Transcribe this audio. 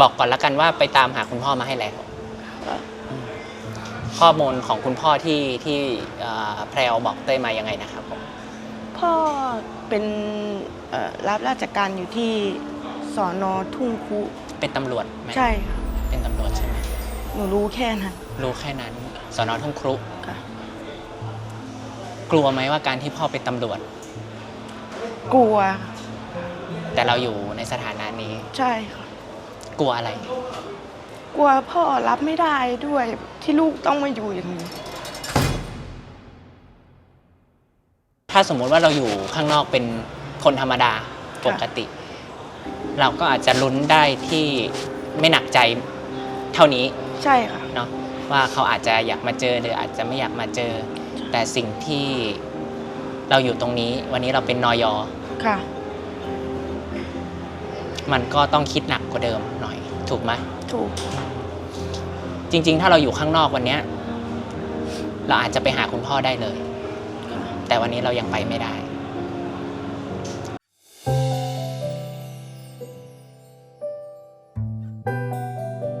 บอกก่อนละกันว่าไปตามหาคุณพ่อมาให้แล้วข้อมูลของคุณพ่อที่ที่เอ่อแพรวบอกเต้ยมายังไงนะครับผมพ่อเป็นเอ่อรับราชการอยู่ที่สอนอทุ่งคุเป็นตำรวจไหมใช่ค่ะเป็นตำรวจใช่ไหมหนูรู้แค่นั้นรู้แค่นั้นสอนอทุ่งครุค่ะกลัวไหมว่าการที่พ่อเป็นตำรวจ กลัวค่ะแต่เราอยู่ในสถานะนี้ ใช่ค่ะ กลัวอะไร กลัวพ่อรับไม่ได้ด้วยที่ลูกต้องมาอยู่อย่างนี้ ถ้าสมมุติว่าเราอยู่ข้างนอกเป็นคนธรรมดาปกติ เราก็อาจจะลุ้นได้ที่ไม่หนักใจเท่านี้ใช่ค่ะ เนาะว่าเขาอาจจะอยากมาเจอหรืออาจจะไม่อยากมาเจอ แต่สิ่งที่เราอยู่ตรงนี้ วันนี้เราเป็นนอยอค่ะ มันก็ต้องคิดหนักกว่าเดิมหน่อย ถูกไหมถูก จริง ๆ ถ้าเราอยู่ข้างนอกวันเนี้ย เราอาจจะไปหาคุณพ่อได้เลย แต่วันนี้เรายังไปไม่ได้